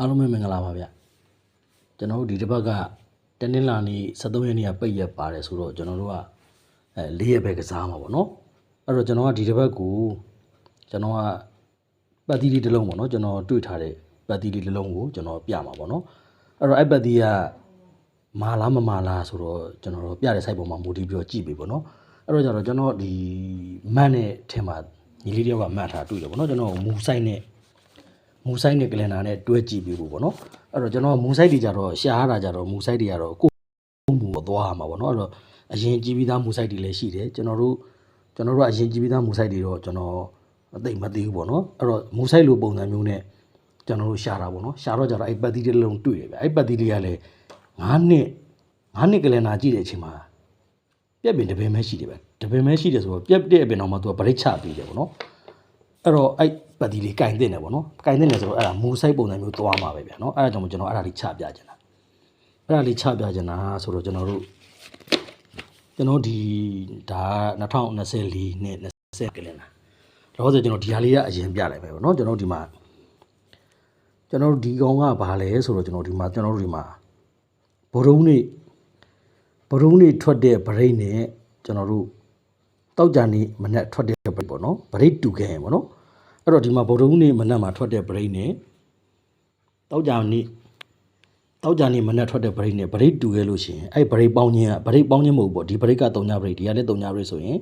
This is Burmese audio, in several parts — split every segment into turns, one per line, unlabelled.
အားလုံးပဲမင်္ဂလာပါဗျကျွန်တော်တို့ဒီတစ်ပတ်ကတနင်္လာနေ့73ရက်နေ့ကပိတ်ရက်ပါတယ်ဆိုတော့ကျွန်တော်တို့ကအဲ၄ရက်ပဲကစားမှာပေါ့နော်အဲ့တော့ကျွန်တော်ကဒီတစ်ပတ်ကိုကျွန်တော်ကပတ်တီးလေးတစ်လုံးပေါ့နော်ကျွန်တော်တွေ့ထားတဲ့ပတ်တီးလေးတစ်လုံးကိုကျွန်တော်ပြမှာပေါ့နော်အဲ့တော့အဲ့ပတ်တီးကမာလားမမာလားဆိုတော့ကျွန်တော်တို့ပြတဲ့ site ပေါ်မှာမူတည်ပြီးတော့ကြည့်ပြီပေါ့နော်အဲ့တော့ကျတော့ကျွန်တော်ဒီမတ်နဲ့ထင်မှာညီလေးတယောက်ကမတ်ထားတွေ့တယ်ပေါ့နော်ကျွန်တော်မူ site နဲ့ မူဆိုင်နဲ့ကလန်နာနဲ့တွဲကြည့်ပြီးဖို့ပေါ့နော်အဲ့တော့ကျွန်တော်မူဆိုင်တွေကြတော့ရှားရတာကြတော့မူဆိုင်တွေကတော့ကိုယ်မူကိုသွားရမှာပေါ့နော်အဲ့တော့အရင်ကြည့်ပြီးသားမူဆိုင်တွေလည်းရှိတယ်ကျွန်တော်တို့ကျွန်တော်တို့ကအရင်ကြည့်ပြီးသားမူဆိုင်တွေတော့ကျွန်တော်အသိမသိဘူးပေါ့နော်အဲ့တော့မူဆိုင်လိုပုံစံမျိုးနဲ့ကျွန်တော်တို့ရှားတာပေါ့နော်ရှားတော့ကြတော့အဲ့ပတ်တီးတစ်လုံးတွေ့တယ်ဗျအဲ့ပတ်တီးလေးကလည်း9နှစ်9နှစ်ကလန်နာကြည့်တဲ့အချိန်မှာပြက်ပင်တစ်ပင်ပဲရှိတယ်ဗျတစ်ပင်ပဲရှိတယ်ဆိုတော့ပြက်တဲ့အပင်တော့မှသူကဗရိတ်ချပြီးတယ်ပေါ့နော်အဲ့တော့အဲ့ ပတ်တီလေးကင်တင်တယ်ပေါ့နော်ကင်တင်တယ်ဆိုတော့အဲ့ဒါမူဆိုင်ပုံစံမျိုးသွားမှာပဲဗျာနော်အဲ့ဒါကြောင့်မို့ကျွန်တော်အဲ့ဒါလေးချပြချင်တာအဲ့ဒါလေးချပြချင်တာဆိုတော့ကျွန်တော်တို့ကျွန်တော်ဒီဒါ2024နှစ်20ကလင်လာတော့ဆိုကျွန်တော်ဒီဟာလေးကအရင်ပြလိုက်ပဲပေါ့နော်ကျွန်တော်ဒီမှာကျွန်တော်တို့ဒီကောင်ကဘာလဲဆိုတော့ကျွန်တော်ဒီမှာကျွန်တော်တို့ဒီမှာဘုံရုံးနေဘုံရုံးနေထွက်တဲ့ဗရိတ်နဲ့ကျွန်တော်တို့တောက်ကြနေမနက်ထွက်တဲ့ဘရိတ်ပေါ့နော်ဗရိတ်တူခဲ့ရင်ပေါ့နော် အဲ့တော့ဒီမှာဗုဒ္ဓဦးနေ့မနက်မှာထွက်တဲ့ဗရိတ်နဲ့တောက်ကြနေတောက်ကြနေမနက်ထွက်တဲ့ဗရိတ်နဲ့ဗရိတ်တူခဲ့လို့ရှိရင်အဲ့ဗရိတ်ပေါင်းခြင်းကဗရိတ်ပေါင်းခြင်းမဟုတ်ဘူးပေါ့ဒီဗရိတ်က3ညဗရိတ်ဒီကလည်း3ညဗရိတ်ဆိုရင်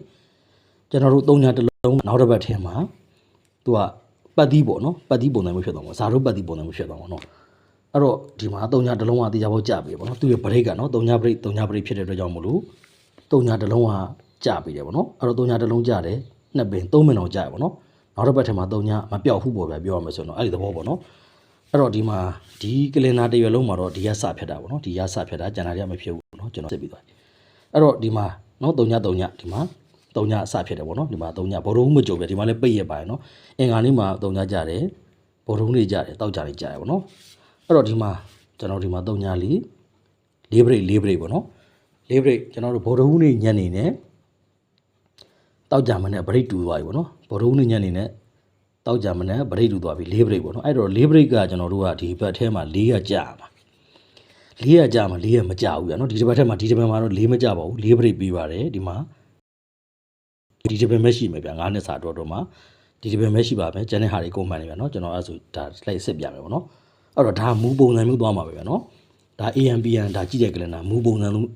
ကျွန်တော်တို့3ညတစ်လုံးနောက်တစ်ပတ်ထဲမှာသူကပတ်သီးပေါ့နော်ပတ်သီးပုံစံမျိုးဖြစ်သွားမှာဇာတို့ပတ်သီးပုံစံမျိုးဖြစ်သွားမှာနော်အဲ့တော့ဒီမှာ3ညတစ်လုံးကတရားဘောကြပြီပေါ့နော်သူရဲ့ဗရိတ်ကနော်3ညဗရိတ်3ညဗရိတ်ဖြစ်တဲ့အတွက်ကြောင့်မလို့တုံညာတစ်လုံးကကြပြီတယ်ဗောနော်အဲ့တော့တုံညာတစ်လုံးကြတယ်နှစ်ပင်သုံးပင်တော့ကြရဗောနော် နောက်တစ်ပတ်ထဲမှာတုံညာမပြောက်ဘူးပေါ့ဗျာပြောရမယ်ဆိုတော့အဲ့ဒီသဘောဗောနော်အဲ့တော့ဒီမှာဒီကလင်နာတစ်ရွယ်လုံးမှာတော့ဒီရစဖြတ်တာဗောနော်ဒီရစဖြတ်တာကျန်တာတွေကမဖြစ်ဘူးနော်ကျွန်တော်စစ်ပြီးသွားပြီအဲ့တော့ဒီမှာနော်တုံညာတုံညာဒီမှာတုံညာအစဖြစ်တယ်ဗောနော်ဒီမှာတုံညာဘောလုံးမကြုံပြဒီမှာလည်းပိတ်ရပါရနော်အင်္ဂါနေ့မှာတုံညာကြတယ်ဘောလုံးတွေကြတယ်တောက်ကြတယ်ကြတယ်ဗောနော်အဲ့တော့ဒီမှာကျွန်တော်ဒီမှာတုံညာလေးလေးဘရိတ်လေးဘရိတ်ဗောနော်လေးဘရိတ်ကျွန်တော်တို့ဗော်ဒဟူးနေ့ညနေနဲ့တောက်ကြမနဲ့ဘရိတ်တူသွားပြီပေါ့နော် ဗော်ဒဟူးနေ့ညနေနဲ့တောက်ကြမနဲ့ဘရိတ်တူသွားပြီလေးဘရိတ်ပေါ့နော်အဲ့တော့လေးဘရိတ်ကကျွန်တော်တို့ကဒီဘက်ထဲမှာလေးရကြာမှာလေးရကြာမှာလေးရမကြဘူးရနော်ဒီတစ်ပတ်ထဲမှာဒီတစ်ပတ်မှာတော့လေးမကြပါဘူးလေးဘရိတ်ပြီးပါတယ်ဒီမှာဒီတစ်ပတ်မရှိမယ်ဗျာ9နှစ်စာတော့တော့မှာဒီတစ်ပတ်မရှိပါမယ်ကျန်တဲ့ဟာတွေကုန်မှန်နေဗျာနော်ကျွန်တော်အဲ့ဆိုဒါလိုက်စစ်ပြမယ်ပေါ့နော်အဲ့တော့ဒါမူပုံစံမျိုးသွားမှာပဲဗျာနော်ဒါ AMPN ဒါကြည့်တဲ့ကလန်နာမူပုံစံလုံး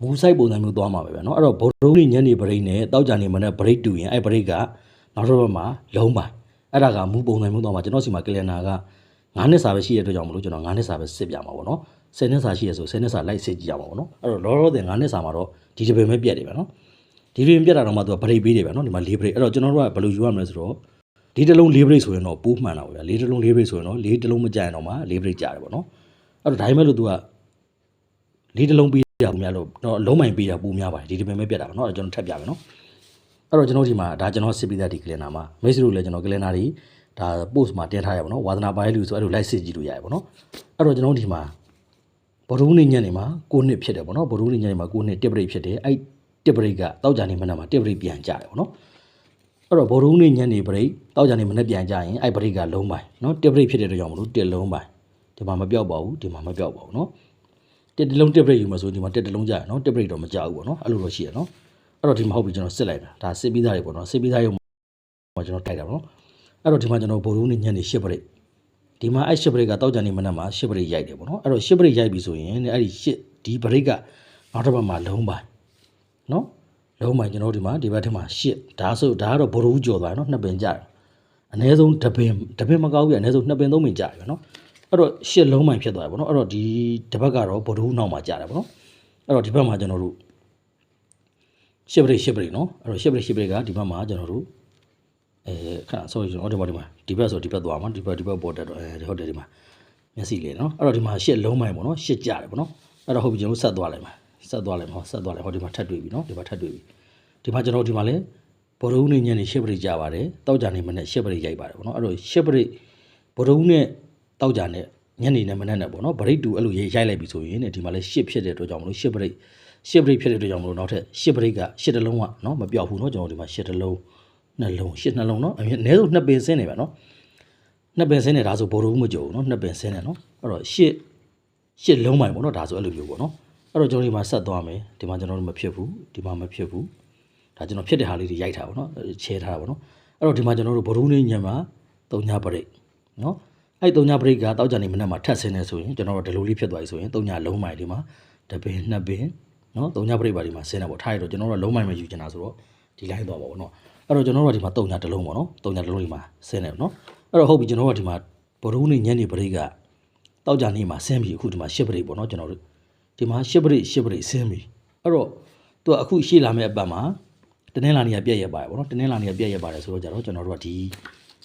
ဘူးဆိုင်ပုံစံမျိုးသွားမှာပဲဗျာနော်အဲ့တော့ဘောလုံးလေးညနေဘရိတ်နဲ့တောက်ကြနေမနဲ့ဘရိတ်တူရင်အဲ့ဘရိတ်က နောက်တစ်ဘက်မှာလုံးပိုင်းအဲ့ဒါကမူပုံစံမျိုးတော့မှာကျွန်တော်စီမှာကလန်နာက9နှစ်စာပဲရှိတဲ့အတွက်ကြောင့်မလို့ကျွန်တော်9နှစ်စာပဲစစ်ပြမှာပေါ့နော်10နှစ်စာရှိရဆို10နှစ်စာလိုက်စစ်ကြည့်ရမှာပေါ့နော်အဲ့တော့လောလောဆယ်9နှစ်စာမှာတော့ဒီတစ်ပင်ပဲပြက်တယ်ပဲနော်ဒီတစ်ပင်ပြက်တာတော့မှသူက break ပေးတယ်ပဲနော်ဒီမှာ4 break အဲ့တော့ကျွန်တော်တို့ကဘယ်လိုယူရမလဲဆိုတော့ဒီတစ်လုံး၄ break ဆိုရင်တော့ပိုးမှန်တာပေါ့ဗျာ၄တစ်လုံး၄ break ဆိုရင်တော့၄တစ်လုံးမကြိုင်တော့မှ၄ break ကြတယ်ပေါ့နော်အဲ့တော့ဒါမှမဟုတ်လို့ तू က၄တစ်လုံးပေးတာပုံများလို့တော့အလုံးမိုင်ပေးတာပုံများပါတယ်ဒီဒီပင်ပဲပြတ်တာပေါ့နော်အဲ့တော့ကျွန်တော်ထပ်ပြမယ်နော် အဲ့တော့ကျွန်တော်ဒီမှာဒါကျွန်တော်စစ်ပြီးသားဒီကလင်နာမှာမိတ်ဆွေတို့လည်းကျွန်တော်ကလင်နာတွေဒါ post မှာတင်ထားရပါတော့ဝါသနာပါရဲ့လူဆိုအဲ့လို live စစ်ကြည့်လို့ရရပါတော့အဲ့တော့ကျွန်တော်ဒီမှာဘရူးနေညနေမှာ9နှစ်ဖြစ်တယ်ပေါ့နော်ဘရူးနေညနေမှာ9နှစ်တစ်ပရိတ်ဖြစ်တယ်အဲ့တစ်ပရိတ်ကတောက်ကြနေမနက်မှာတစ်ပရိတ်ပြန်ကြတယ်ပေါ့နော်အဲ့တော့ဘရူးနေညနေပရိတ်တောက်ကြနေမနက်ပြန်ကြရင်အဲ့ပရိတ်ကလုံးပိုင်းနော်တစ်ပရိတ်ဖြစ်တဲ့တော့ကြောင့်မလို့တစ်လုံးပိုင်းဒီမှာမပြောက်ပါဘူးဒီမှာမပြောက်ပါဘူးနော်တစ်တလုံးတစ်ပရိတ်ယူမှာဆိုဒီမှာတစ်တလုံးကြရနော်တစ်ပရိတ်တော့မကြောက်ဘူးပေါ့နော်အဲ့လိုတော့ရှိရနော် အဲ့တော့ဒီမှာဟုတ်ပြီကျွန်တော်စစ်လိုက်တာဒါစစ်ပြီးသားတွေပေါ့နော်စစ်ပြီးသားရုံမှာကျွန်တော်တိုက်တာပေါ့နော်အဲ့တော့ဒီမှာကျွန်တော်ဗိုလ်ရုံးနေညနေ၈ပရိတ်ဒီမှာအဲ့၈ပရိတ်ကတောက်ကြနေမနက်မှာ၈ပရိတ်ရိုက်တယ်ပေါ့နော်အဲ့တော့၈ပရိတ်ရိုက်ပြီဆိုရင်အဲ့ဒီ၈ဒီပရိတ်ကနောက်တစ်ပတ်မှာလုံးပိုင်နော်လုံးပိုင်ကျွန်တော်ဒီမှာဒီဘက်ထဲမှာ၈ဒါဆိုဒါကတော့ဗိုလ်ရုံးကြော်သွားတယ်နော်နှစ်ပင်ကြာတယ်အနည်းဆုံးတစ်ပင်တစ်ပင်မကောက်ဘူးပြအနည်းဆုံးနှစ်ပင်သုံးပင်ကြာတယ်နော်အဲ့တော့ရှစ်လုံးမှန်ဖြစ်သွားတယ်ဗောနော်အဲ့တော့ဒီတစ်ဘက်ကတော့ဗဒူးနောက်မှာကြာတယ်ဗောနော်အဲ့တော့ဒီဘက်မှာကျွန်တော်တို့ ရှစ်ပရိတ်ရှစ်ပရိတ်နော်အဲ့တော့ရှစ်ပရိတ်ရှစ်ပရိတ်ကဒီဘက်မှာကျွန်တော်တို့အဲခဏ sorry ကျွန်တော်ဒီဘက်ဒီမှာဒီဘက်ဆိုဒီဘက်သွားမှာဒီဘက်ဒီဘက်ပေါ်တက်တော့အဲဟုတ်တယ်ဒီမှာမျက်စိလေးနော်အဲ့တော့ဒီမှာရှစ်လုံးမှန်ဗောနော်ရှစ်ကြာတယ်ဗောနော်အဲ့တော့ဟုတ်ပြီကျွန်တော်ဆက်သွားလိုက်မှာဆက်သွားလိုက်မှာဆက်သွားလိုက်ဟောဒီမှာထပ်တွေ့ပြီနော်ဒီမှာထပ်တွေ့ပြီဒီမှာကျွန်တော်ဒီမှာလဲဘောရုံးနေညနေရှစ်ပရိတ်ကြာပါတယ်တောက်ကြနေမနဲ့ရှစ်ပရိတ်ရိုက်ပါတယ်ဗောနော်အဲ့တော့ရှစ်ပရိတ်ဘောရုံးနဲ့တောက်ကြနဲ့ညနေနဲ့မနက်နဲ့ပေါ့နော်ဗရိတ်တူအဲ့လိုရိုက်လိုက်ပြီဆိုရင်တဲ့ဒီမှာလဲရှစ်ဖြစ်တဲ့အတွက်ကြောင့်မလို့ရှစ်ဗရိတ် ရှစ်ဗရိတ်ဖြစ်တဲ့အတွက်ကြောင့်မလို့နောက်ထပ်ရှစ်ဗရိတ်ကရှစ်တလုံးကနော်မပြောက်ဘူးနော်ကျွန်တော်ဒီမှာရှစ်တလုံးနှလုံးရှစ်နှလုံးနော်အမြဲအနည်းဆုံးနှစ်ပင်ဆင်းနေပါနော်နှစ်ပင်ဆင်းနေဒါဆိုဘောလုံးမကြုံဘူးနော်နှစ်ပင်ဆင်းနေနော်အဲ့တော့ရှစ်ရှစ်လုံးမိုင်ပေါ့နော်ဒါဆိုအဲ့လိုမျိုးပေါ့နော်အဲ့တော့ကျွန်တော်ဒီမှာဆက်သွားမယ်ဒီမှာကျွန်တော်တို့မဖြစ်ဘူးဒီမှာမဖြစ်ဘူးဒါကျွန်တော်ဖြစ်တဲ့ဟာလေးတွေရိုက်ထားပါနော်ချဲထားတာပေါ့နော်အဲ့တော့ဒီမှာကျွန်တော်တို့ဘောလုံးလေးညံမှာတုံညာပရိတ်နော်အဲ့တုံညာပရိတ်ကတောက်ကြနေမနေ့မှာထပ်ဆင်းနေဆိုရင်ကျွန်တော်တို့ဒီလိုလေးဖြစ်သွားပြီဆိုရင်တုံညာလုံးမိုင်ဒီမှာတပင်နှစ်ပင် နော်တုံညာပရိတ်ပါဒီမှာဆင်းနေပေါ့ထားရတော့ကျွန်တော်တို့ကလုံးမိုင်မယူချင်တာဆိုတော့ဒီလိုင်းသွားပါပေါ့နော်အဲ့တော့ကျွန်တော်တို့ကဒီမှာတုံညာတစ်လုံးပေါ့နော်တုံညာတစ်လုံးဒီမှာဆင်းနေပေါ့နော်အဲ့တော့ဟုတ်ပြီကျွန်တော်တို့ကဒီမှာဗုဒ္ဓဦးနေ့ညနေပရိတ်ကတောက်ကြနေ့မှာဆင်းပြီအခုဒီမှာရှစ်ပရိတ်ပေါ့နော်ကျွန်တော်တို့ဒီမှာရှစ်ပရိတ်ရှစ်ပရိတ်ဆင်းပြီအဲ့တော့သူကအခုရှေ့လာမယ့်အပတ်မှာတနင်္လာနေ့ကပြည့်ရက်ပါတယ်ပေါ့နော်တနင်္လာနေ့ကပြည့်ရက်ပါတယ်ဆိုတော့ကြတော့ကျွန်တော်တို့ကဒီ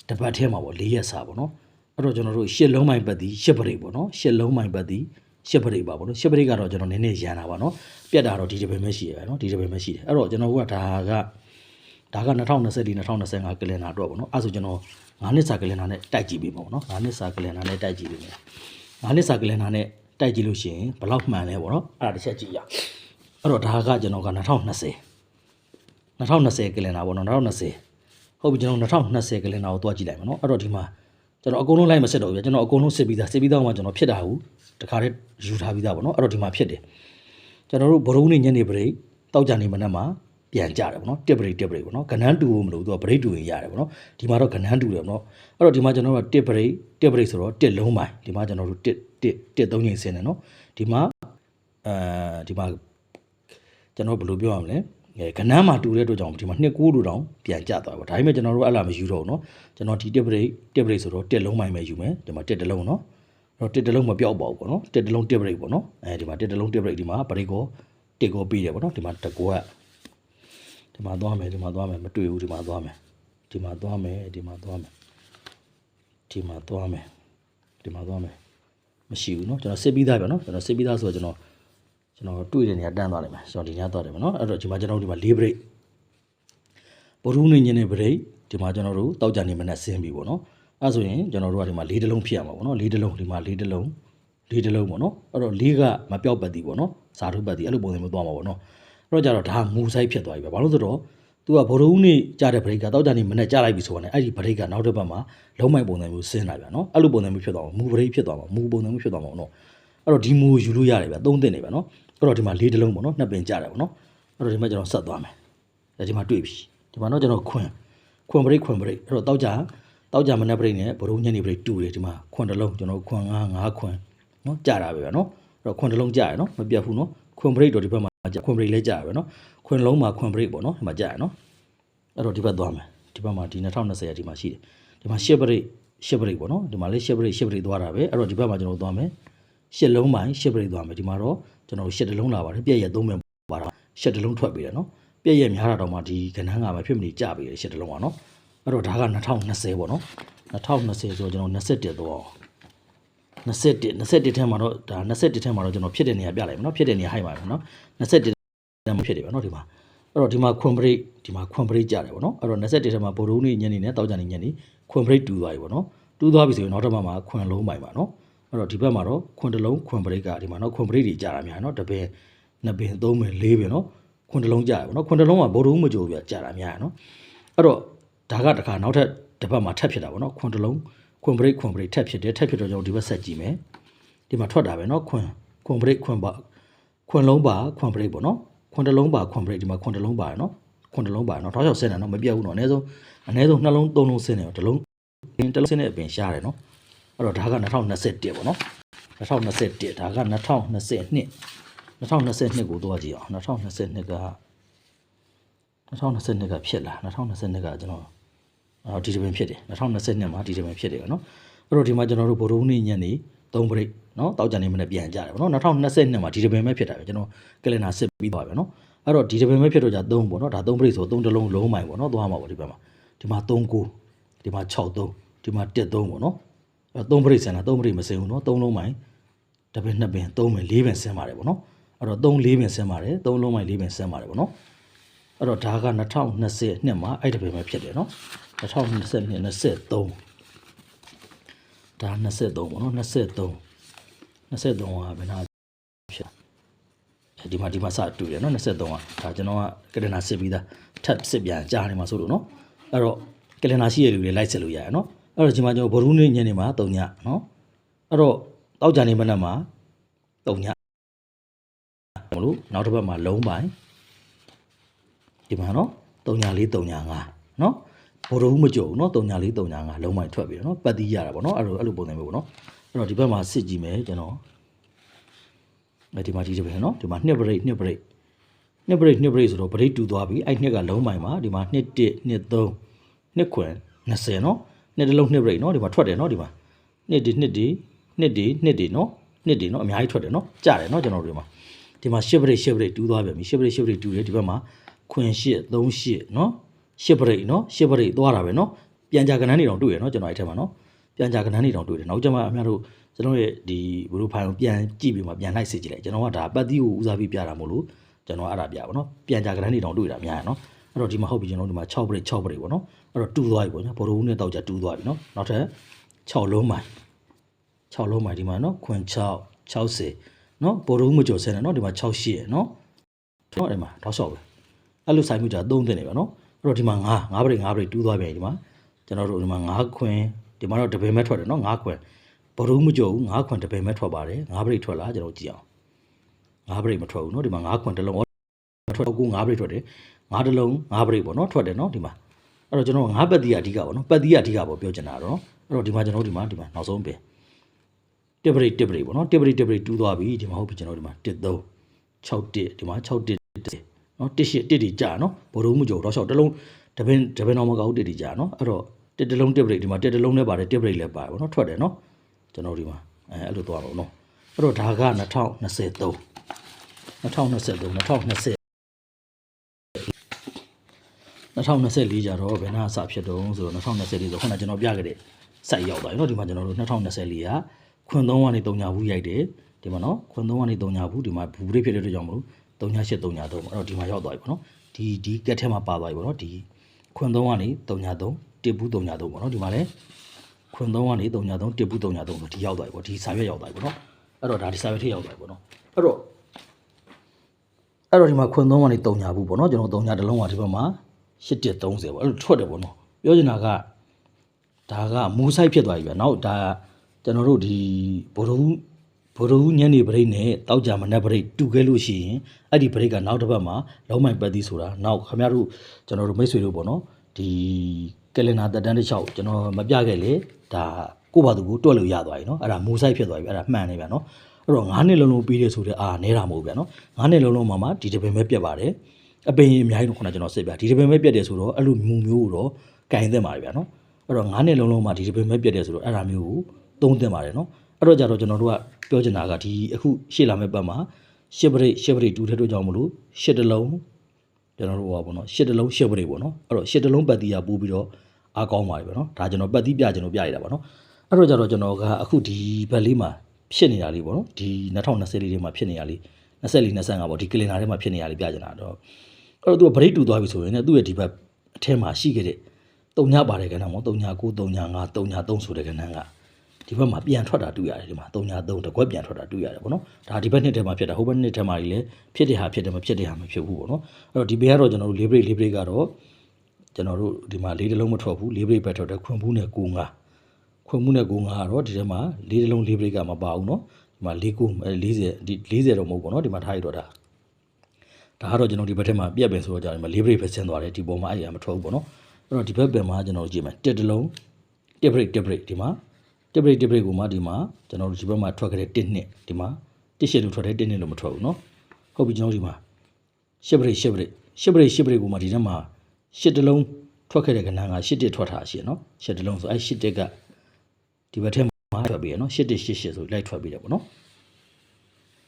တစ်ပတ်ထဲမှာပေါ့၄ရက်စာပေါ့နော်အဲ့တော့ကျွန်တော်တို့ရှစ်လုံးမိုင်ပတ်သည်ရှစ်ပရိတ်ပေါ့နော်ရှစ်လုံးမိုင်ပတ်သည် ရှစ်ပရိတ်ပါပေါ့နော်ရှစ်ပရိတ်ကတော့ကျွန်တော်နည်းနည်းရန်တာပါနော်ပြတ်တာတော့ဒီတစ်ပင်ပဲရှိရပဲနော်ဒီတစ်ပင်ပဲရှိတယ်အဲ့တော့ကျွန်တော်တို့ကဒါကဒါက2024 2025ကလင်နာအတွက်ပေါ့နော်အဲဆိုကျွန်တော်9နှစ်စာကလင်နာနဲ့တိုက်ကြည့်ပေးပါပေါ့နော်9နှစ်စာကလင်နာနဲ့တိုက်ကြည့်ပေးမယ်9နှစ်စာကလင်နာနဲ့တိုက်ကြည့်လို့ရှိရင်ဘယ်လောက်မှန်လဲပေါ့နော်အဲ့ဒါတစ်ချက်ကြည့်ရအောင်အဲ့တော့ဒါကကျွန်တော်က2020 2020ကလင်နာပေါ့နော်2020ဟုတ်ပြီကျွန်တော်2020ကလင်နာကိုတွားကြည့်လိုက်မယ်နော်အဲ့တော့ဒီမှာ ကျွန်တော်အကုန်လုံးလိုက်မစစ်တော့ဘူးဗျကျွန်တော်အကုန်လုံးစစ်ပြီးသားစစ်ပြီးသားမှကျွန်တော်ဖြစ်တာဟုတ်တခါတည်းယူထားပြီးသားပေါ့နော်အဲ့တော့ဒီမှာဖြစ်တယ်ကျွန်တော်တို့ဘရုံးနေညနေပရိတ်တောက်ကြနေမနက်မှာပြန်ကြတယ်ဗောနော်တစ်ပရိတ်တစ်ပရိတ်ဗောနော်ကနန်းတူလို့မလို့သူကပရိတ်တူရင်ရတယ်ဗောနော်ဒီမှာတော့ကနန်းတူတယ်ဗောနော်အဲ့တော့ဒီမှာကျွန်တော်တို့ကတစ်ပရိတ်တစ်ပရိတ်ဆိုတော့တစ်လုံးပိုင်းဒီမှာကျွန်တော်တို့တစ်တစ်တစ်သုံးချိန်ဆင်းတယ်နော်ဒီမှာအဲဒီမှာကျွန်တော်ဘယ်လိုပြောရမလဲ အဲကနန်းမှာတူတဲ့အတွက်ကြောင့်ဒီမှာနှစ်ကိုးတူတောင်ပြန်ကြသွားပါဒါပေမဲ့ကျွန်တော်တို့အဲ့လာမယူတော့ဘူးနော်ကျွန်တော်ဒီတစ်ပရိတ်တစ်ပရိတ်ဆိုတော့တစ်လုံးပိုင်းပဲယူမယ်ဒီမှာတစ်တစ်လုံးနော် တော့တစ်တလုံးမပြောက်ပါဘူးပေါ့နော်တစ်တလုံးတစ်ဘရိတ်ပေါ့နော်အဲဒီမှာတစ်တလုံးတစ်ဘရိတ်ဒီမှာဘရိတ်ကိုတစ်ကိုပြီးတယ်ပေါ့နော်ဒီမှာတကောကဒီမှာသွားမယ်ဒီမှာသွားမယ်မတွေ့ဘူးဒီမှာသွားမယ်ဒီမှာသွားမယ်ဒီမှာသွားမယ်ဒီမှာသွားမယ်ဒီမှာသွားမယ်မရှိဘူးเนาะကျွန်တော်စစ်ပြီးသားပဲเนาะကျွန်တော်စစ်ပြီးသားဆိုတော့ကျွန်တော် ကျွန်တော်တွေ့တဲ့နေရာတန်းသွားလိုက်မယ်ကျွန်တော်ဒီညသွားတယ်မနော်အဲ့တော့ဒီမှာကျွန်တော်ဒီမှာ၄ break ဗရုနေညနေ break ဒီမှာကျွန်တော်တို့တောက်ကြနေမနဲ့ဆင်းပြီပေါ့နော်အဲ့ဆိုရင်ကျွန်တော်တို့ကဒီမှာ၄တလုံးဖြစ်ရမှာပေါ့နော်၄တလုံးဒီမှာ၄တလုံး၄တလုံးပေါ့နော်အဲ့တော့၄ကမပြောက်ပတ်သည်ပေါ့နော်ဇာတုပတ်သည်အဲ့လိုပုံစံမျိုးသွားမှာပေါ့နော်အဲ့တော့ကြတော့ဒါငူဆိုင်ဖြစ်သွားပြီပဲဘာလို့ဆိုတော့သူကဗရုံးနေကြတဲ့ break ကတောက်ကြနေမနဲ့ကြလိုက်ပြီဆိုတော့ねအဲ့ဒီ break ကနောက်တစ်ပတ်မှာလုံးမိုက်ပုံစံမျိုးဆင်းလာပြန်နော်အဲ့လိုပုံစံမျိုးဖြစ်သွားမှာမူ break ဖြစ်သွားမှာမူပုံစံမျိုးဖြစ်သွားမှာနော်အဲ့တော့ဒီမူယူလို့ရတယ်ဗျသုံးသင့်နေဗျနော် အဲ့တော့ဒီမှာလေးတလုံးပေါ့နော်နှစ်ပင်ကြားတယ်ပေါ့နော်အဲ့တော့ဒီမှာကျွန်တော်ဆက်သွားမယ်ဒီမှာတွေ့ပြီဒီမှာတော့ကျွန်တော်ခွင်ခွင်ဘရိတ်ခွင်ဘရိတ်အဲ့တော့တောက်ကြတောက်ကြမနဲ့ပြိတ်နဲ့ဘရုံညနေပြိတ်တူတယ်ဒီမှာခွန်တစ်လုံးကျွန်တော်ခွန်ငါးငါးခွန်နော်ကြတာပဲဗျာနော်အဲ့တော့ခွန်တစ်လုံးကြရနော်မပြတ်ဘူးနော်ခွန်ပြိတ်တော့ဒီဘက်မှာကြခွန်ပြိတ်လဲကြရပဲနော်ခွန်လုံးမှာခွန်ပြိတ်ပေါ့နော်ဒီမှာကြရနော်အဲ့တော့ဒီဘက်သွားမယ်ဒီဘက်မှာဒီ2020ရာဒီမှာရှိတယ်ဒီမှာရှစ်ပြိတ်ရှစ်ပြိတ်ပေါ့နော်ဒီမှာလေးရှစ်ပြိတ်ရှစ်ပြိတ်သွားတာပဲအဲ့တော့ဒီဘက်မှာကျွန်တော်သွားမယ်ရှစ်လုံးပိုင်းရှစ်ပြိတ်သွားမယ်ဒီမှာတော့ ကျွန်တော်ရှစ်တလုံးလာပါတယ်ပြည့်ရက်သုံးမယ်ပါတာရှစ်တလုံးထွက်ပြီတယ်နော်ပြည့်ရက်များတာတော့မှဒီကဏ္ဍကမဖြစ်မနေကြပြီရှစ်တလုံးကနော်အဲ့တော့ဒါက2020ပေါ့နော်2020ဆိုတော့ကျွန်တော်21တော့21 21ထဲမှာတော့ဒါ21ထဲမှာတော့ကျွန်တော်ဖြစ်တဲ့နေရာပြလိုက်မယ်နော်ဖြစ်တဲ့နေရာဟိုက်ပါမယ်နော်21ထဲမှာဖြစ်တယ်ပေါ့နော်ဒီမှာအဲ့တော့ဒီမှာခွန်ဘရိတ်ဒီမှာခွန်ဘရိတ်ကြတယ်ပေါ့နော်အဲ့တော့21ထဲမှာဗိုလ်ရုံးနေညနေနဲ့တောက်ကြနေညနေခွန်ဘရိတ်တူသွားပြီပေါ့နော်တူသွားပြီဆိုရင်နောက်တစ်ပတ်မှာခွန်လုံးပိုင်ပါနော် အဲ့တော့ဒီဘက်မှာတော့ခွန်တစ်လုံးခွန်ဘရိတ်ကဒီမှာနော်ခွန်ဘရိတ်တွေကြတာများနော်တစ်ပင်နှစ်ပင်သုံးပင်လေးပင်နော်ခွန်တစ်လုံးကြတယ်ပေါ့နော်ခွန်တစ်လုံးကဗိုလ်ရုံးမကြိုပြကြတာများနော်အဲ့တော့ဒါကတခါနောက်ထပ်တစ်ပတ်မှာထပ်ဖြစ်တာပေါ့နော်ခွန်တစ်လုံးခွန်ဘရိတ်ခွန်ဘရိတ်ထပ်ဖြစ်တယ်ထပ်ဖြစ်တော့ကျွန်တော်ဒီဘက်ဆက်ကြည့်မယ်ဒီမှာထွက်တာပဲနော်ခွန်ခွန်ဘရိတ်ခွန်ပါခွန်လုံးပါခွန်ဘရိတ်ပေါ့နော်ခွန်တစ်လုံးပါခွန်ဘရိတ်ဒီမှာခွန်တစ်လုံးပါရနော်ခွန်တစ်လုံးပါရနော်ထောက်ချောက်ဆင်းတယ်နော်မပြတ်ဘူးနော်အနည်းဆုံးအနည်းဆုံးနှလုံးသုံးလုံးဆင်းတယ်နော်တစ်လုံးတစ်လုံးဆင်းတဲ့အပြင်ရှားတယ်နော် အဲ့တော့ဒါက2021ပေါ့နော်2021ဒါက2022 2022ကိုသွားကြည့်အောင်2022က2022ကဖြစ်လာ2022ကကျွန်တော်အော်ဒီတပင်ဖြစ်တယ်2022မှာဒီတပင်ဖြစ်တယ်နော်အဲ့တော့ဒီမှာကျွန်တော်တို့ဗိုလ်ရုံးနေညနေ3ဘရိတ်နော်တောက်ကြနေမနဲ့ပြန်ကြတယ်ဗောနော်2022မှာဒီတပင်ပဲဖြစ်တာပဲကျွန်တော်ကလင်နာစစ်ပြီးသွားပြီနော်အဲ့တော့ဒီတပင်ပဲဖြစ်တော့じゃ3ပေါ့နော်ဒါ3ဘရိတ်ဆို3တလုံးလုံးမိုင်ပေါ့နော်သွားမှာပေါ့ဒီဘက်မှာဒီမှာ3ကိုဒီမှာ6 3ဒီမှာ1 3ပေါ့နော် အဲ့3ဘရိတ်ဆန်တာ3ဘရိတ်မစင်ဘူးနော်3လုံးမိုင်တပင်2ပင်3ပင်4ပင်ဆင်ပါတယ်ပေါ့နော်အဲ့တော့3 4ပင်ဆင်ပါတယ်3လုံးမိုင်4ပင်ဆင်ပါတယ်ပေါ့နော်အဲ့တော့ဒါက2020နှစ်မှာအဲ့ဒီပဲပဲဖြစ်တယ်နော်2020နှစ်23ဒါ23ပေါ့နော်23 23ကဘယ်နာဖြစ်အဲဒီမှာဒီမှာစတူတယ်နော်23ကဒါကျွန်တော်ကကလင်နာစစ်ပြီးသားထပ်စစ်ပြန်ကြားနေမှာဆိုလို့နော်အဲ့တော့ကလင်နာရှိရလူတွေလိုက်စစ်လို့ရတယ်နော် အဲ့အဲ့တော့ဒီမှာကျွန်တော်ဘရူးနေ့ညနေမှာ3ညနော်အဲ့တော့တောက်ကြနေမနက်မှာ3ညမလို့နောက်တစ်ပတ်မှာလုံးပိုင်းဒီမှာနော်3ည4 3ည5နော်ဘရူးမကြုံနော်3ည4 3ည5လုံးပိုင်းထွက်ပြီးတော့နော်ပတ်တီးရတာပေါ့နော်အဲ့လိုအဲ့လိုပုံစံမျိုးပေါ့နော်အဲ့တော့ဒီဘက်မှာစစ်ကြည့်မယ်ကျွန်တော်အဲဒီမှာဒီတစ်ပတ်နော်ဒီမှာ2 break 2 break နှစ်ပရိတ်နှစ်ပရိတ်ဆိုတော့ပရိတ်တူသွားပြီအဲ့နှစ်ကလုံးပိုင်းမှာဒီမှာနှစ်1နှစ်3နှစ်ခွင်20နော် နှစ်တစ်လုံးနှစ်ပရိတ်နော်ဒီမှာထွက်တယ်နော်ဒီမှာနှစ်ဒီနှစ်ဒီနှစ်ဒီနှစ်ဒီနော်နှစ်ဒီနော်အများကြီးထွက်တယ်နော်ကြတယ်နော်ကျွန်တော်တို့ဒီမှာဒီမှာ10ပရိတ်10ပရိတ်တူသွားပြန်ပြီ10ပရိတ်10ပရိတ်တူတယ်ဒီဘက်မှာခွင်8 3 8နော်10ပရိတ်နော်10ပရိတ်သွားတာပဲနော်ပြန်ကြကနန်းနေတောင်တွေ့ရနော်ကျွန်တော်အဲ့ထက်မှာနော်ပြန်ကြကနန်းနေတောင်တွေ့တယ်နောက်ကျမှအများတို့ကျွန်တော်ရဲ့ဒီဘလူးဖိုင်ကိုပြန်ကြည့်ပြီးမှပြန်လိုက်စစ်ကြည့်လိုက်ကျွန်တော်ကဒါပတ်သီးကိုဦးစားပေးပြတာမို့လို့ကျွန်တော်အဲ့ဒါပြပါနော်ပြန်ကြကရန်နေတောင်တွေ့တာများရနော်အဲ့တော့ဒီမှာဟုတ်ပြီကျွန်တော်ဒီမှာ6ပရိတ်6ပရိတ်ပေါ့နော် အဲ့တော့တူသွားပြီပေါ့နော်ဘော်ဒိုဦးနဲ့တောက်ကြတူသွားပြီနော်နောက်ထပ်6လုံးမိုင်6လုံးမိုင်ဒီမှာနော်ခွင်6 60နော်ဘော်ဒိုဦးမကျော်ဆဲနဲ့နော်ဒီမှာ6ရှိရနော်နော်အဲ့မှာတောက်လျှောက်ပဲအဲ့လိုဆိုင်မှုကြ3တင်နေပါနော်အဲ့တော့ဒီမှာ9 9ပရိတ်9ပရိတ်တူသွားပြီဒီမှာကျွန်တော်တို့ဒီမှာ9ခွင်ဒီမှာတော့တပင်မဲ့ထွက်တယ်နော်9ခွင်ဘော်ဒိုဦးမကျော်ဘူး9ခွင်တပင်မဲ့ထွက်ပါတယ်9ပရိတ်ထွက်လာကျွန်တော်ကြည့်အောင်9ပရိတ်မထွက်ဘူးနော်ဒီမှာ9ခွင်တစ်လုံးထွက်ကူ9ပရိတ်ထွက်တယ်9တလုံး9ပရိတ်ပေါ့နော်ထွက်တယ်နော်ဒီမှာ အဲ့တော့ကျွန်တော်9ပတ်တီးအဓိကပေါ့နော်ပတ်တီးအဓိကပေါ့ပြောချင်တာတော့အဲ့တော့ဒီမှာကျွန်တော်ဒီမှာဒီမှာနောက်ဆုံးပင်တစ်ပရိတ်တစ်ပရိတ်ပေါ့နော်တစ်ပရိတ်တစ်ပရိတ်တူးသွားပြီဒီမှာဟုတ်ပြီကျွန်တော်ဒီမှာ1 3 6 1ဒီမှာ6 1နော်1 8 1တီကြာနော်ဘောလုံးမှုကြောတော့6တလုံးတပင်တပင်တော့မကောက်1တီကြာနော်အဲ့တော့တစ်တလုံးတစ်ပရိတ်ဒီမှာတစ်တလုံးနဲ့ပါတယ်တစ်ပရိတ်လည်းပါတယ်ပေါ့နော်ထွက်တယ်နော်ကျွန်တော်ဒီမှာအဲအဲ့လိုသွားတော့နော်အဲ့တော့ဒါက2023 2023 2020 2024ကြတော့ဘယ်နှအစဖြစ်တုံးဆိုတော့2024ဆိုခုနကကျွန်တော်ပြခဲ့တဲ့စိုက်ရောက်သွားပြီเนาะဒီမှာကျွန်တော်တို့2024ကခွန်3ကနေ3ညာဘူးရိုက်တယ်ဒီမှာเนาะခွန်3ကနေ3ညာဘူးဒီမှာဘူးလေးဖြစ်တဲ့အတွက်ကြောင့်မလို့3ညာ8 3ညာ3အဲ့တော့ဒီမှာရောက်သွားပြီပေါ့เนาะဒီဒီကက်ထဲမှာပါသွားပြီပေါ့เนาะဒီခွန်3ကနေ3ညာ3တစ်ဘူး3ညာ3ပေါ့เนาะဒီမှာလည်းခွန်3ကနေ3ညာ3တစ်ဘူး3ညာ3ဆိုဒီရောက်သွားပြီပေါ့ဒီစာရွက်ရောက်သွားပြီပေါ့เนาะအဲ့တော့ဒါဒီစာရွက်ထိရောက်သွားပြီပေါ့เนาะအဲ့တော့ အဲ့တော့ဒီမှာခွန်သုံးကနေ3ညာဘူးပေါ့နော်ကျွန်တော်3ညာတစ်လုံးကဒီဘက်မှာ 8130ပေါ့အဲ့လိုထွက်တယ်ပေါ့နော်ပြောချင်တာကဒါကမူဆိုင်ဖြစ်သွားပြီဗျာနောက်ဒါကျွန်တော်တို့ဒီဘိုးတော်ဘိုးတော်ညနေဘရိတ်နဲ့တောက်ကြမနက်ဘရိတ်တူခဲ့လို့ရှိရင်အဲ့ဒီဘရိတ်ကနောက်တစ်ပတ်မှာလုံးမိုင်ပတ်သီးဆိုတာနောက်ခင်ဗျားတို့ကျွန်တော်တို့မိတ်ဆွေတို့ပေါ့နော်ဒီကလင်နာတက်တန်းတစ်ချောက်ကျွန်တော်မပြခဲ့လေဒါကိုယ့်ဘာသူကိုတွက်လို့ရသွားပြီနော်အဲ့ဒါမူဆိုင်ဖြစ်သွားပြီအဲ့ဒါမှန်နေဗျာနော်အဲ့တော့9နှစ်လုံးလုံးပြီးတဲ့ဆိုတဲ့အာနဲတာမဟုတ်ဗျာနော်9နှစ်လုံးလုံးမှာမှဒီတပင်ပဲပြတ်ပါတယ် အပင်အများကြီးတော့ခုနကျွန်တော်စစ်ပြဒီတပင်ပဲပြတ်တယ်ဆိုတော့အဲ့လိုမူမျိုးကိုတော့ကင်သင့်ပါတယ်ဗျာနော်အဲ့တော့9နှစ်လုံးလုံးမှာဒီတပင်ပဲပြတ်တယ်ဆိုတော့အဲ့ဒါမျိုးကိုသုံးသင့်ပါတယ်နော်အဲ့တော့ကြတော့ကျွန်တော်တို့ကပြောချင်တာကဒီအခုရှေ့လာမယ့်ပတ်မှာရှစ်ပရိတ်ရှစ်ပရိတ်တူတဲ့အတွက်ကြောင့်မလို့ရှစ်တလုံးကျွန်တော်တို့ဟောပေါ့နော်ရှစ်တလုံးရှစ်ပရိတ်ပေါ့နော်အဲ့တော့ရှစ်တလုံးပတ်တီးရပို့ပြီးတော့အားကောင်းပါတယ်ဗျာနော်ဒါကျွန်တော်ပတ်တီးပြကျွန်တော်ပြရတာပါနော်အဲ့တော့ကြတော့ကျွန်တော်ကအခုဒီဘက်လေးမှာဖြစ်နေတာလေးပေါ့နော်ဒီ2020လေးထဲမှာဖြစ်နေတာလေး24 25ပေါ့ဒီကလင်နာထဲမှာဖြစ်နေတာလေးပြကြတာတော့ အဲ့တော့သူကဗရိတ်တူသွားပြီဆိုရင်လည်းသူ့ရဲ့ဒီဘက်အထက်မှာရှိခဲ့တဲ့တုံညာပါတယ်ကဏ္ဍမောတုံညာ9တုံညာ9တုံညာ3ဆိုတဲ့ကဏ္ဍကဒီဘက်မှာပြန်ထွက်တာတွေ့ရတယ်ဒီမှာတုံညာ3တကွက်ပြန်ထွက်တာတွေ့ရတယ်ပေါ့နော်ဒါဒီဘက်နှစ်ထဲမှာဖြစ်တာဟိုဘက်နှစ်ထဲမှာကြီးလည်းဖြစ်တဲ့ဟာဖြစ်တယ်မဖြစ်တဲ့ဟာမဖြစ်ဘူးပေါ့နော်အဲ့တော့ဒီဘေးကတော့ကျွန်တော်တို့ libre libre ကတော့ကျွန်တော်တို့ဒီမှာလေးတလုံးမထွက်ဘူး libre ပဲထွက်တယ်ခွန်ဘူးနဲ့ကိုငါခွန်ဘူးနဲ့ကိုငါကတော့ဒီထဲမှာလေးတလုံး libre ကမပါဘူးနော်ဒီမှာ၄ကို40ဒီ40တော့မဟုတ်ပေါ့နော်ဒီမှာထားရတော့တာ ဒါကတော့ကျွန်တော်ဒီဘက်ထဲမှာပြက်ပင်ဆိုတော့ကြာတယ်မှာ leverage ပဲဆင်းသွားတယ်ဒီပုံမှာအဲ့ဒါမထွက်ဘူးပေါ့နော်အဲ့တော့ဒီဘက်ပင်မှာကျွန်တော်ကြည့်မယ်တက်တလုံးတက်ဘရိတ်တက်ဘရိတ်ဒီမှာတက်ဘရိတ်တက်ဘရိတ်ကိုမှဒီမှာကျွန်တော်ဒီဘက်မှာထွက်ခဲ့တဲ့1နှစ်ဒီမှာ1ရှစ်လို့ထွက်တယ်1နှစ်လို့မထွက်ဘူးနော်ဟုတ်ပြီကျွန်တော်ဒီမှာရှစ်ဘရိတ်ရှစ်ဘရိတ်ရှစ်ဘရိတ်ရှစ်ဘရိတ်ကိုမှဒီထဲမှာရှစ်တလုံးထွက်ခဲ့တဲ့ကဏ္ဍကရှစ်တက်ထွက်တာရှိရနော်ရှစ်တလုံးဆိုအဲ့ရှစ်တက်ကဒီဘက်ထဲမှာထွက်ပြီးရနော်ရှစ်တက်ရှစ်ရှစ်ဆိုလိုက်ထွက်ပြီးတယ်ပေါ့နော်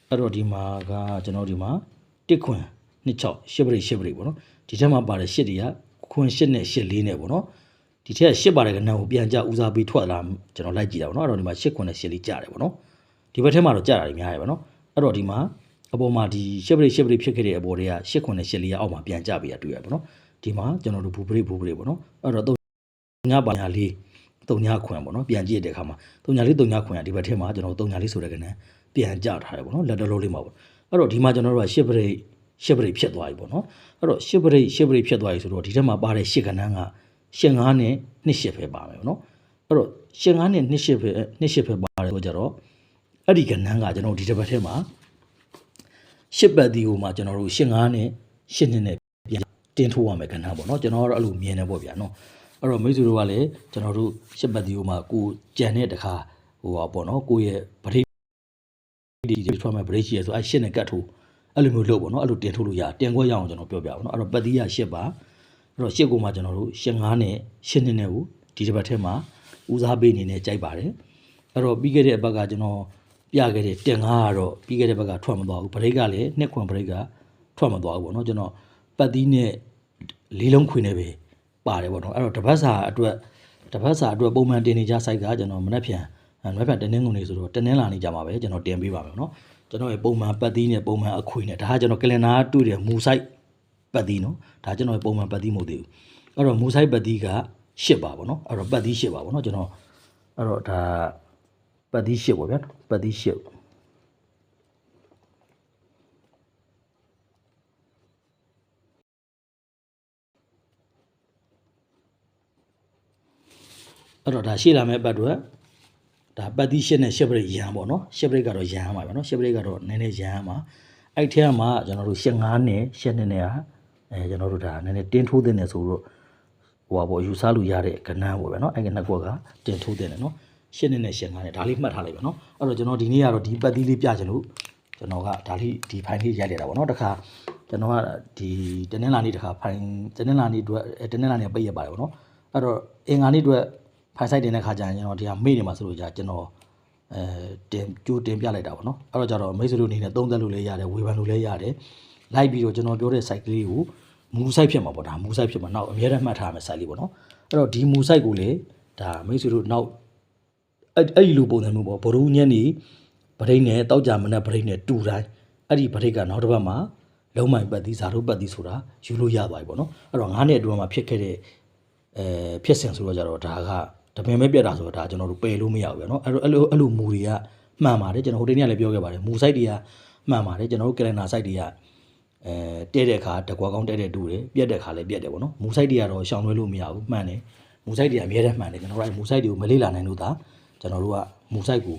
အဲ့တော့ဒီမှာကကျွန်တော်ဒီမှာတစ်ခွန်း 26ရှစ်ပရိရှစ်ပရိပေါ့နော်ဒီထဲမှာပါတဲ့ရှစ်တွေကခွင်8နဲ့8 4နဲ့ပေါ့နော်ဒီထက်ရှစ်ပါတယ်ကနန်းကိုပြန်ကြဦးစားပေးထွက်လာကျွန်တော်လိုက်ကြည့်တာပေါ့နော်အဲ့တော့ဒီမှာ8ခွင်နဲ့8လေးကြားတယ်ပေါ့နော်ဒီဘက်ထဲမှာတော့ကြားတာတွေများတယ်ပေါ့နော်အဲ့တော့ဒီမှာအပေါ်မှာဒီရှစ်ပရိရှစ်ပရိဖြစ်ခဲ့တဲ့အပေါ်တွေက8ခွင်နဲ့8လေးကအောက်မှာပြန်ကြပေးရတွေ့ရပေါ့နော်ဒီမှာကျွန်တော်တို့ဘူပရိဘူပရိပေါ့နော်အဲ့တော့ညပါညာလေးတုံညာခွင်ပေါ့နော်ပြန်ကြည့်တဲ့အခါမှာတုံညာလေးတုံညာခွင်ကဒီဘက်ထဲမှာကျွန်တော်တုံညာလေးဆိုတဲ့ကနန်းပြန်ကြထားတယ်ပေါ့နော်လက်တလုံးလေးမှာပေါ့အဲ့တော့ဒီမှာကျွန်တော်တို့ကရှစ်ပရိတ် ရှစ်ပရိတ်ဖြစ်သွားပြီပေါ့နော်အဲ့တော့ရှစ်ပရိတ်ရှစ်ပရိတ်ဖြစ်သွားပြီဆိုတော့ဒီထဲမှာပါတဲ့ရှစ်ကနန်းကရှစ်ငါးနဲ့နှစ်ရှစ်ပဲပါမယ်ပေါ့နော်အဲ့အဲ့တော့ရှင်ကားနဲ့နှစ်ရှစ်ပဲနှစ်ရှစ်ပဲပါတယ်ဆိုကြတော့အဲ့ဒီကဏ္ဍကကျွန်တော်ဒီတစ်ပတ်ထဲမှာရှစ်ပတ်ဒီကိုမှကျွန်တော်တို့ရှင်ကားနဲ့ရှစ်နှစ်နဲ့ပြန်တင်ထိုးရမယ်ကဏ္ဍပေါ့နော်ကျွန်တော်ကတော့အဲ့လိုမြင်နေပေါ့ဗျာနော်အဲ့တော့မိတ်ဆွေတို့ကလည်းကျွန်တော်တို့ရှစ်ပတ်ဒီကိုမှကိုကြံတဲ့တခါဟိုပါပေါ့နော်ကိုရဲ့ဗရိတ်ဒီဒီထွက်မဲ့ဗရိတ်ရှိရဆိုအဲ့ရှစ်နဲ့ကတ်ထိုး အဲ့လိုမျိုးလုပ်ပေါ့နော်အဲ့လိုတင်ထိုးလို့ရတင်ခွဲရအောင်ကျွန်တော်ပြောပြပါပေါ့နော်အဲ့တော့ပတ်ဒီကရှစ်ပါအဲ့တော့ရှစ်ကိုမှကျွန်တော်တို့ရှစ်ငါးနဲ့ရှစ်နှစ်နဲ့ကိုဒီတစ်ပတ်ထဲမှာဦးစားပေးအနေနဲ့ကြိုက်ပါတယ်အဲ့တော့ပြီးခဲ့တဲ့အပတ်ကကျွန်တော်ပြခဲ့တဲ့တင်ငါးကတော့ပြီးခဲ့တဲ့ဘက်ကထွက်မသွားဘူးဗရိတ်ကလည်းနှစ်ခွန်ဗရိတ်ကထွက်မသွားဘူးပေါ့နော်ကျွန်တော်ပတ်ဒီနဲ့လေးလုံးခွေနဲ့ပဲပါတယ်ပေါ့နော်အဲ့တော့တပတ်စာအတွက်တပတ်စာအတွက်ပုံမှန်တင်နေကြ site ကကျွန်တော်မနေ့ပြန် မနေ့ပြန်တင်းနှင်းကုန်နေဆိုတော့တင်းနှင်းလာနေကြမှာပဲကျွန်တော်တင်ပေးပါမယ်နော်ကျွန်တော်ရဲ့ပုံမှန်ပတ်ဒီနဲ့ပုံမှန်အခွေနဲ့ဒါကကျွန်တော်ကလင်နာတွေ့တဲ့မူ site ပတ်ဒီနော်ဒါကျွန်တော်ရဲ့ပုံမှန်ပတ်ဒီမဟုတ်သေးဘူးအဲ့တော့မူ site ပတ်ဒီက၈ပါပေါ့နော်အဲ့တော့ပတ်ဒီ၈ပါပေါ့နော်ကျွန်တော်အဲ့တော့ဒါပတ်ဒီ၈ပေါ့ဗျာပတ်ဒီ၈အဲ့တော့ဒါရှေ့လာမယ့်ဘတ်တွေ ဒါပတ်တိရှစ်နဲ့ရှစ်ပရိတ်ရန်ပေါ့နော်ရှစ်ပရိတ်ကတော့ရန်မှာပဲနော်ရှစ်ပရိတ်ကတော့နည်းနည်းရန်မှာအဲ့ထဲမှာကျွန်တော်တို့ရှစ်ငါးနဲ့ရှစ်နှစ်နဲ့ဟာအဲကျွန်တော်တို့ဒါနည်းနည်းတင်းထိုးတဲ့နေဆိုတော့ဟိုပါပေါ့ယူဆလို့ရတဲ့ကဏ္ဍပေါ့ပဲနော်အဲ့ကနှစ်ကွက်ကတင်းထိုးတဲ့နေနော်ရှစ်နှစ်နဲ့ရှစ်ငါးနဲ့ဒါလေးမှတ်ထားလိုက်ပါနော်အဲ့တော့ကျွန်တော်ဒီနေ့ကတော့ဒီပတ်တိလေးပြချင်လို့ကျွန်တော်ကဒါလေးဒီဖိုင်လေးရိုက်လိုက်တာပေါ့နော်တခါကျွန်တော်ကဒီတနင်္လာနေ့တခါဖိုင်တနင်္လာနေ့အတွက်အဲတနင်္လာနေ့ပိတ်ရပါတယ်ပေါ့နော်အဲ့တော့အင်္ဂါနေ့အတွက် ဖိုင်ဆိုင်တင်တဲ့ခါကျရင်ကျွန်တော်ဒီဟာမေ့နေမှာဆိုလို့ကြာကျွန်တော်အဲတင်ကြိုးတင်ပြလိုက်တာပေါ့နော်အဲ့တော့ကျတော့မိတ်ဆွေတို့အနေနဲ့သုံးသက်လို့လည်းရတယ်ဝေဖန်လို့လည်းရတယ်လိုက်ပြီးတော့ကျွန်တော်ပြောတဲ့ site ကလေးကိုမူ site ဖြစ်မှာပေါ့ဒါမူ site ဖြစ်မှာနောက်အများနဲ့မှတ်ထားရမယ် site လေးပေါ့နော်အဲ့တော့ဒီမူ site ကိုလေဒါမိတ်ဆွေတို့နောက်အဲ့အဲ့ဒီလိုပုံစံမျိုးပေါ့ဘရုံညက်နေဗရိတ်နဲ့တောက်ကြမနဲ့ဗရိတ်နဲ့တူတိုင်းအဲ့ဒီဗရိတ်ကနောက်တစ်ပတ်မှာလုံးမိုင်ပတ်သီးဇာတို့ပတ်သီးဆိုတာယူလို့ရသွားပြီပေါ့နော်အဲ့တော့ငါးနှစ်အတွင်းမှာဖြစ်ခဲ့တဲ့အဲဖြစ်စဉ်ဆိုတော့ကြတော့ဒါက တပင်ပဲပြတ်တာဆိုတော့ဒါကျွန်တော်တို့ပယ်လို့မရဘူးဗျာနော်အဲ့လိုအဲ့လိုအဲ့လိုမူတွေကမှန်ပါတယ်ကျွန်တော်ဟိုတနေ့ကလည်းပြောခဲ့ပါတယ်မူ site တွေကမှန်ပါတယ်ကျွန်တော်တို့ calendar site တွေကအဲတဲ့တဲ့ခါတကွာကောင်းတဲ့တဲ့တူတယ်ပြတ်တဲ့ခါလည်းပြတ်တယ်ပေါ့နော်မူ site တွေကတော့ရှောင်လွှဲလို့မရဘူးမှန်တယ်မူ site တွေကအများနဲ့မှန်တယ်ကျွန်တော်တို့အဲ့မူ site တွေကိုမလေ့လာနိုင်လို့ဒါကျွန်တော်တို့ကမူ site ကို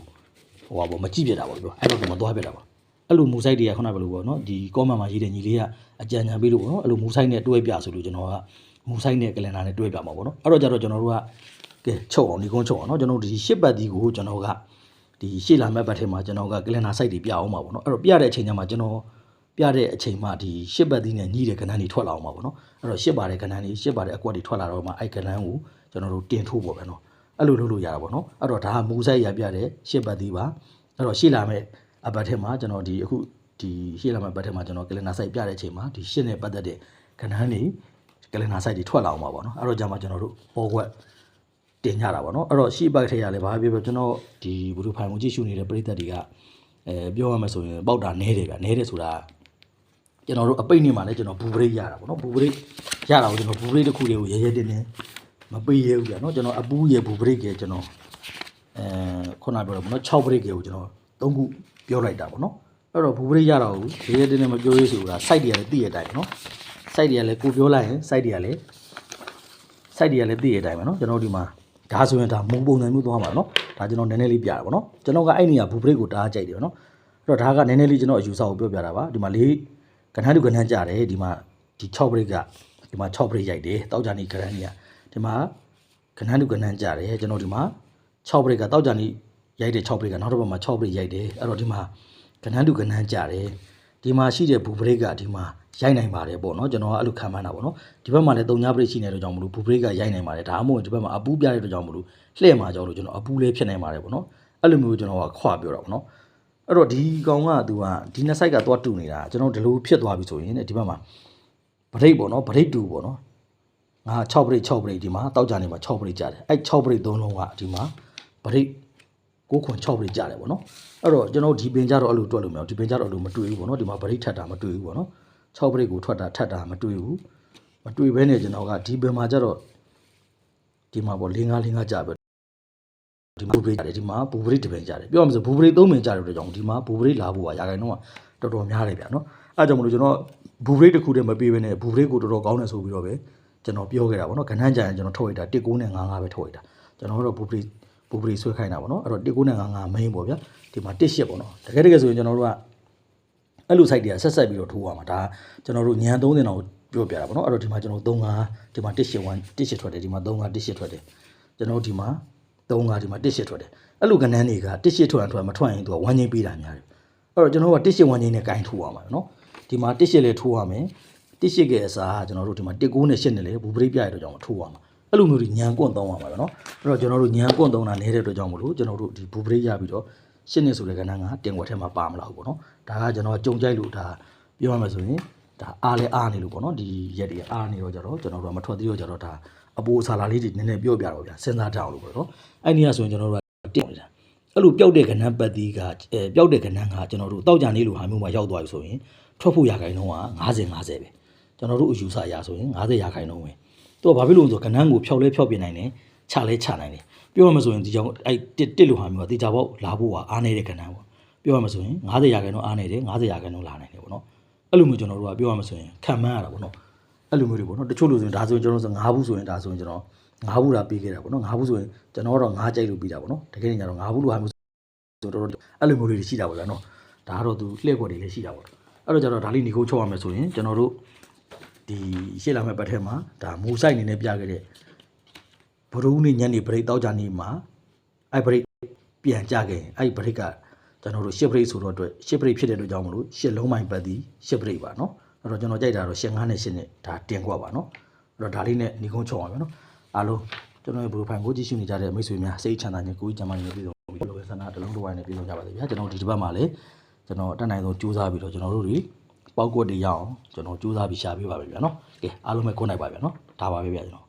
ဟိုပါပေါ့မကြည့်ပြတ်တာပေါ့ပြောအဲ့တော့ဒီမှာသွားပြတ်တာပါအဲ့လိုမူ site တွေကခုနကဘယ်လိုပေါ့နော်ဒီ comment မှာရေးတဲ့ညီလေးကအကြံဉာဏ်ပေးလို့ပေါ့နော်အဲ့လိုမူ site နဲ့တွဲပြဆိုလို့ကျွန်တော်ကမူဆိုင်နဲ့ကလန်ဒါနဲ့တွဲပြမှာပေါ့နော်အဲ့တော့ကြတော့ကျွန်တော်တို့က ကဲချုပ်အောင်ဒီကုန်းချုပ်အောင်နော်ကျွန်တော်တို့ဒီရှစ်ပတ်ဒီကိုကျွန်တော်ကဒီရှေ့လာမဲ့ဘတ်ထဲမှာကျွန်တော်ကကလန်ဒါ site တွေပြအောင်ပါပေါ့နော်အဲ့တော့ပြတဲ့အချိန်ကျမှကျွန်တော်ပြတဲ့အချိန်မှဒီရှစ်ပတ်ဒီနဲ့ညီးတဲ့ကဏ္ဍတွေထွက်လာအောင်ပါပေါ့နော်အဲ့တော့ရှစ်ပါတဲ့ကဏ္ဍတွေရှစ်ပါတဲ့အကွက်တွေထွက်လာတော့မှအဲ့ကဏ္ဍကိုကျွန်တော်တို့တင်ထိုးပေါ့ပဲနော်အဲ့လိုလုပ်လို့ရတာပေါ့နော်အဲ့တော့ဒါကမူဆိုင်ရပြတဲ့ရှစ်ပတ်ဒီပါအဲ့တော့ရှေ့လာမဲ့အပတ်ထဲမှာကျွန်တော်ဒီအခုဒီရှေ့လာမဲ့ဘတ်ထဲမှာကျွန်တော်ကလန်ဒါ site ပြတဲ့အချိန်မှာဒီရှစ်နဲ့ပတ်သက်တဲ့ကဏ္ဍတွေကလင်နာ site တွေထွက်လာအောင်ပါပေါ့နော်အဲ့တော့ကြာမှကျွန်တော်တို့ပေါ်ကွက် တင်ကြတာပေါ့နော်အဲ့တော့ရှေ့ဘက်ထဲရလဲဘာဖြစ်ပြောကျွန်တော်ဒီဘလူဖိုင်ကိုကြည့်ရှုနေတဲ့ပရိသတ်တွေကအဲပြောရမှာဆိုရင်ပေါက်တာနဲတယ်ဗျနဲတယ်ဆိုတာကျွန်တော်တို့အပိတ်နေမှာလဲကျွန်တော်ဘူပရိတ်ရတာပေါ့နော်ဘူပရိတ်ရတာကိုကျွန်တော်ဘူပရိတ်တစ်ခုလေးကိုရဲရဲတင်းတင်းမပေးရဘူးဗျာနော်ကျွန်တော်အပူးရဘူပရိတ်ကကျွန်တော်အဲခုနပြောတယ်ပေါ့နော်6ပရိတ်ကိုကျွန်တော်သုံးခုပြောလိုက်တာပေါ့နော်အဲ့တော့ဘူပရိတ်ရတာကိုရဲရဲတင်းတင်းမပြောရေးဆိုတာ site တွေကလည်းသိရတိုင်းပေါ့နော် site တွေကလည်းကိုပြောလိုက်ရင် site တွေကလည်း site တွေကလည်းသိရတိုင်းပေါ့နော်ကျွန်တော်ဒီမှာ ဒါဆိုရင်ဒါမုံပုံစံမျိုးသွားမှာနော်ဒါကျွန်တော်နည်းနည်းလေးပြတာပေါ့နော်ကျွန်တော်ကအဲ့နေရာဘူဘရိတ်ကိုဒါကြိုက်တယ်ပေါ့နော်အဲ့တော့ဒါကနည်းနည်းလေးကျွန်တော်အယူဆကိုပြောပြတာပါဒီမှာလေးကဏ္ဍတူကဏ္ဍကြတယ်ဒီမှာဒီ6ဘရိတ်ကဒီမှာ6ဘရိတ်ရိုက်တယ်တောက်ကြနေကဏ္ဍကြီးကဒီမှာကဏ္ဍတူကဏ္ဍကြတယ်ကျွန်တော်ဒီမှာ6ဘရိတ်ကတောက်ကြနေရိုက်တယ်6ဘရိတ်ကနောက်တစ်ပတ်မှာ6ဘရိတ်ရိုက်တယ်အဲ့တော့ဒီမှာကဏ္ဍတူကဏ္ဍကြတယ်ဒီမှာရှိတဲ့ဘူဘရိတ်ကဒီမှာ ရိုက်နိုင်ပါတယ်ပေါ့နော်ကျွန်တော်ကအဲ့လိုခံမှန်းတာပေါ့နော်ဒီဘက်မှာလည်းတုံညာပရိတ်ရှိနေတဲ့ကြောင့်မလို့ဘူဘရိတ်ကရိုက်နိုင်ပါတယ်ဒါမှမဟုတ်ဒီဘက်မှာအပူးပြတဲ့ကြောင့်မလို့လှည့်မှာကြောင့်လို့ကျွန်တော်အပူးလေးဖြစ်နိုင်ပါတယ်ပေါ့နော်အဲ့လိုမျိုးကျွန်တော်ကခွပြောတာပေါ့နော်အဲ့တော့ဒီကောင်ကသူကဒီနှစ်ဆိုင်ကသွားတူနေတာကျွန်တော်ဒီလိုဖြစ်သွားပြီဆိုရင်ဒီဘက်မှာဗရိတ်ပေါ့နော်ဗရိတ်တူပေါ့နော်ငါ6ပရိတ်6ပရိတ်ဒီမှာတောက်ကြနေမှာ6ပရိတ်ကြတယ်အဲ့6ပရိတ်သုံးလုံးကဒီမှာဗရိတ်6ခွန်6ပရိတ်ကြတယ်ပေါ့နော်အဲ့တော့ကျွန်တော်ဒီပင်ကြတော့အဲ့လိုတွက်လို့မရဘူးဒီပင်ကြတော့အဲ့လိုမတွေ့ဘူးပေါ့နော်ဒီမှာဗရိတ်ထက်တာမတွေ့ဘူးပေါ့နော် 6ပရိတ်ကိုထွက်တာထက်တာမတွေ့ဘူးမတွေ့ဘဲနဲ့ကျွန်တော်ကဒီပင်မှာကြတော့ဒီမှာပေါ့၄၅၄၅ကြပဲဒီဘူပရိတ်ကြတယ်ဒီမှာဘူပရိတ်တပင်ကြတယ်ပြောရမလို့ဘူပရိတ်၃ပင်ကြတယ်တဲ့ကြောင့်ဒီမှာဘူပရိတ်လာဖို့ကရာခိုင်နှုန်းကတော်တော်များတယ်ဗျာနော်အဲ့ကြောင့်မလို့ကျွန်တော်ဘူပရိတ်တစ်ခုတည်းမပြေးဘဲနဲ့ဘူပရိတ်ကိုတော်တော်ကောင်းတယ်ဆိုပြီးတော့ပဲကျွန်တော်ပြောခဲ့တာပေါ့နော်ကဏ္ဍကြရင်ကျွန်တော်ထုတ်လိုက်တာ19နဲ့55ပဲထုတ်လိုက်တာကျွန်ကျွန်တော်တို့ဘူပရီဘူပရီဆွဲခိုင်းတာပေါ့နော်အဲ့တော့19နဲ့55 main ပေါ့ဗျာဒီမှာ18ပေါ့နော်တကယ်တကယ်ဆိုရင်ကျွန်တော်တို့က အဲ့လို site တွေကဆက်ဆက်ပြီးတော့ထိုးရမှာဒါကျွန်တော်တို့ညံ30လောက်ပြောပြတာပေါ့နော်အဲ့တော့ဒီမှာကျွန်တော်35ဒီမှာ181 18ထွက်တယ်ဒီမှာ35 18ထွက်တယ်ကျွန်တော်ဒီမှာ35ဒီမှာ18ထွက်တယ်အဲ့လိုကဏ္ဍတွေက18ထွက်ထွက်မထွက်ရင်သူကဝမ်းချင်းပေးတာများတယ်အဲ့တော့ကျွန်တော်က18ဝမ်းချင်းနဲ့ကင်ထိုးရမှာနော်ဒီမှာ18လည်းထိုးရမယ်18ကဲအစားကျွန်တော်တို့ဒီမှာ19နဲ့8နဲ့လည်းဘူပရိပြရတော့ကြောင့်ထိုးရမှာအဲ့လိုမျိုးညံကွန့်သုံးရမှာပဲနော်အဲ့တော့ကျွန်တော်တို့ညံကွန့်သုံးတာနေတဲ့အတွက်ကြောင့်မလို့ကျွန်တော်တို့ဒီဘူပရိရပြီးတော့ရှင်းနေဆိုတဲ့ကဏ္ဍကတင်ွက်ထဲမှာပါမလားဘူးပေါ့နော် ဒါကကျွန်တော်ကြုံကြိုက်လို့ဒါပြောရမှာဆိုရင်ဒါအားလဲအားနေလို့ပေါ့နော်ဒီရက်တွေအားနေတော့ကြတော့ကျွန်တော်တို့ကမထွက်သေးတော့ကြတော့ဒါအပိုးဆာလာလေးတွေနည်းနည်းပြောပြတော့ဗျာစဉ်းစားကြအောင်လို့ပေါ့နော်အဲ့ဒီကဆိုရင်ကျွန်တော်တို့ကတက်နေတာအဲ့လိုပျောက်တဲ့ကဏ္ဍပတ်သီးကပျောက်တဲ့ကဏ္ဍကကျွန်တော်တို့တောက်ကြနေလို့ဟာမျိုးမှာရောက်သွားပြီဆိုရင်ထွက်ဖို့ရာခိုင်နှုန်းက90 90ပဲကျွန်တော်တို့အယူဆရာဆိုရင်90ရာခိုင်နှုန်းပဲသူကဘာဖြစ်လို့လဲဆိုကဏ္ဍကိုဖျောက်လဲဖျောက်ပြနိုင်တယ်ချလဲချနိုင်တယ်ပြောရမှာဆိုရင်ဒီကြောင်အဲ့တစ်တစ်လိုဟာမျိုးကတေချာပေါက်လာဖို့ကအားနေတဲ့ကဏ္ဍပေါ့ ပြောရမှာဆိုရင်90ရာခိုင်နှုန်းအားနေတယ်90ရာခိုင်နှုန်းလာနိုင်တယ်ပေါ့နော်အဲ့လိုမျိုးကျွန်တော်တို့ကပြောရမှာဆိုရင်ခံမှန်းရတာပေါ့နော်အဲ့လိုမျိုးတွေပေါ့နော်တချို့လူဆိုရင်ဒါဆိုရင်ကျွန်တော်တို့ဆို9ဘူးဆိုရင်ဒါဆိုရင်ကျွန်တော်9ဘူးတာပေးခဲ့တာပေါ့နော်9ဘူးဆိုရင်ကျွန်တော်တော့9ကြိုက်လို့ပြီးတာပေါ့နော်တကယ်ရင်ကျတော့9ဘူးလိုဟာမျိုးဆိုတော့အဲ့လိုမျိုးတွေရှိတာပေါ့ဗျာနော်ဒါကတော့သူလှည့်ခွက်တွေလည်းရှိတာပေါ့အဲ့တော့ကျတော့ဒါလေးညီကိုချုပ်ရမယ်ဆိုရင်ကျွန်တော်တို့ဒီရှေ့လာမဲ့ပတ်ထဲမှာဒါမူဆိုင်နေနဲ့ပြခဲ့တဲ့ဘရုံးနေညနေဘရိတ်တောက်ကြနေမှာအဲ့ဘရိတ်ပြန်ကြခဲ့ရင်အဲ့ဘရိတ်က ကျွန်တော်တို့ရှစ်ဘရိတ်ဆိုတော့အတွက်ရှစ်ဘရိတ်ဖြစ်တဲ့အတွက်ကြောင့်မလို့ရှစ်လုံးမိုင်ပတ်သည်ရှစ်ဘရိတ်ပါနော်အဲ့တော့ကျွန်တော်ကြိုက်တာတော့ရှစ်ငါးနဲ့ရှစ်နဲ့ဒါတင်ခွက်ပါနော်အဲ့တော့ဒါလေးနဲ့ညီကုန်းချုံအောင်ပဲနော်အားလုံးကျွန်တော်ရဲ့ဘရိုဖိုင်ကိုကြည့်ရှုနေကြတဲ့မိတ်ဆွေများစိတ်ချမ်းသာခြင်းကိုယ်ကြီးကျမ်းမာခြင်းပြည်စုံပြီးလိုပဲဆန္ဒတစ်လုံးတစ်ဝိုင်းနဲ့ပြည်စုံကြပါစေဗျာကျွန်တော်ဒီတစ်ပတ်မှာလည်းကျွန်တော်တက်နိုင်ဆုံးကြိုးစားပြီးတော့ကျွန်တော်တို့တွေပေါက်ကွက်တွေရအောင်ကျွန်တော်စူးစမ်းပြီးရှာပေးပါပဲဗျာနော်ကဲအားလုံးပဲကိုနိုင်ပါဗျာနော်ဒါပါပဲဗျာကျွန်တော်